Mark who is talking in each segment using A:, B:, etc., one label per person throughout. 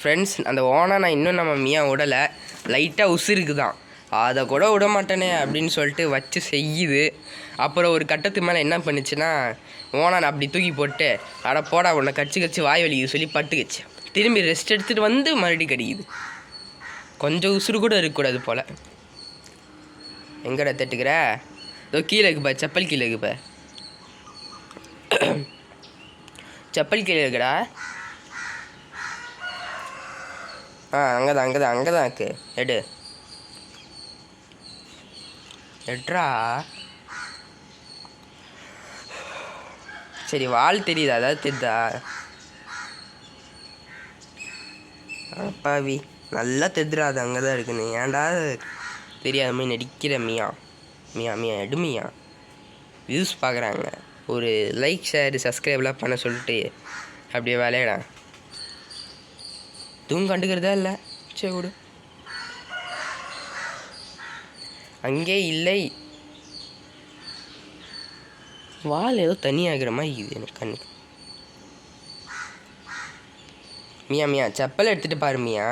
A: Friends அந்த ஓனை நான் இன்னும் நம்ம மியா விடலை லைட்டாக உசுருக்கு தான் அதை கூட விட மாட்டேனே அப்படின்னு சொல்லிட்டு வச்சு செய்யுது. அப்புறம் ஒரு கட்டத்துக்கு மேலே என்ன பண்ணுச்சுன்னா ஓனான் அப்படி தூக்கி போட்டு அட போடா உன்னை கடிச்சு கடிச்சு வாய் வலிக்குது சொல்லி பட்டுக்குச்சு திரும்பி ரெஸ்ட் எடுத்துகிட்டு வந்து மறுபடியும் கடிக்குது. கொஞ்சம் உசுறு கூட இருக்கக்கூடாது போல். எங்கடா தட்டுக்கிற? இதோ கீழே இருக்குப்பா செப்பல் கீழே இருக்குப்பா. செப்பல் கீழே இருக்குடா. ஆ அங்கே தான் அங்கே தான் அங்கே தான் இருக்கு. எடு. எட்ரா? சரி வால் தெரியுதா? அதாவது தெரியுதா? அப்பாவி நல்லா தெதுரா அது அங்கே தான் இருக்குன்னு ஏன்டா தெரியாத மாதிரி நடிக்கிற மியா? மியா மியா எடு மியா. வியூஸ் பார்க்குறாங்க ஒரு லைக் ஷேர் சப்ஸ்கிரைப்லாம் பண்ண சொல்லிட்டு அப்படியே விளையாடா இதுவும் கண்டுக்கிறதா இல்லை. சரி விடு. அங்கே இல்லை. வால் ஏதோ தனியாகிற மாதிரி இருக்குது எனக்கு கண்ணுக்கு. மியா மியா செப்பல் எடுத்துகிட்டு பாரு மியா.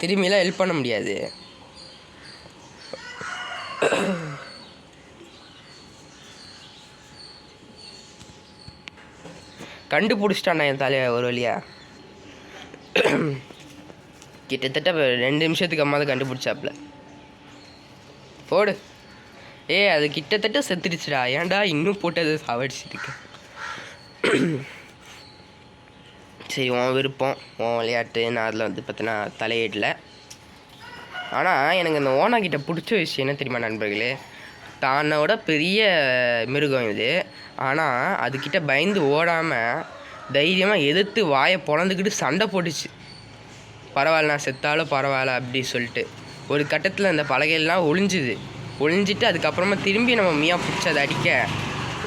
A: திரும்பிலாம் ஹெல்ப் பண்ண முடியாது. கண்டுபிடிச்சிட்டான்டா என் தலையை ஒரு வழியா? கிட்டத்தட்ட ரெண்டு நிமிஷத்துக்கு அம்மா தான் கண்டுபிடிச்சாப்புல போடு. ஏய் அது கிட்டத்தட்ட செத்துடுச்சுடா. ஏன்டா இன்னும் போட்டு அதை சாவடிச்சிருக்கு சரி உன் விருப்பம் உன் விளையாட்டு. நான் அதில் வந்து பார்த்தீங்கன்னா தலையிடல ஆனால் எனக்கு இந்த ஓனா கிட்ட பிடிச்ச விஷயம் என்ன தெரியுமா நண்பர்களே? தன்னோட பெரிய மிருகம் இது. ஆனால் அதுக்கிட்ட பயந்து ஓடாமல் தைரியமாக எதிர்த்து வாயை பிறந்துக்கிட்டு சண்டை போட்டுச்சு. பரவாயில்ல நான் செத்தாலும் பரவாயில்ல அப்படி சொல்லிட்டு. ஒரு கட்டத்தில் அந்த பலகையெல்லாம் ஒளிஞ்சுது. ஒளிஞ்சிட்டு அதுக்கப்புறமா திரும்பி நம்ம மியா பிடிச்சி அதை அடிக்க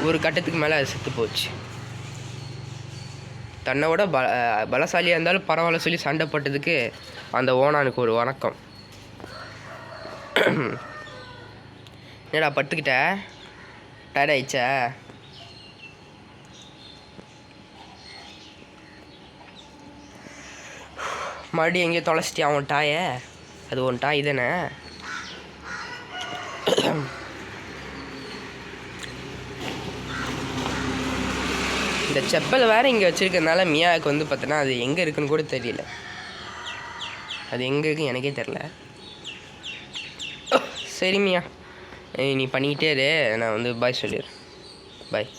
A: ஒரு கட்டத்துக்கு மேலே அது செத்து போச்சு. தன்னை விட பல பலசாலியாக இருந்தாலும் பரவாயில்ல சொல்லி சண்டை போட்டதுக்கு அந்த ஓனானுக்கு ஒரு வணக்கம். என்னடா படுத்துக்கிட்ட? டயர்ட் ஆயிடுச்சா? மறுபடியும் எங்கேயோ தொலைச்சிட்டியா அவன் டாய? அது உன் டாய் தானே? இந்த செப்பல் வேறு இங்கே வச்சிருக்கறதுனால மியாவுக்கு வந்து பார்த்தோன்னா அது எங்கே இருக்குன்னு கூட தெரியல. அது எங்கே இருக்கு எனக்கே தெரில சரி மியா. நீ பண்ணிக்கிட்டே இரு. நான் வந்து பாய் சொல்லிடுறேன். பாய்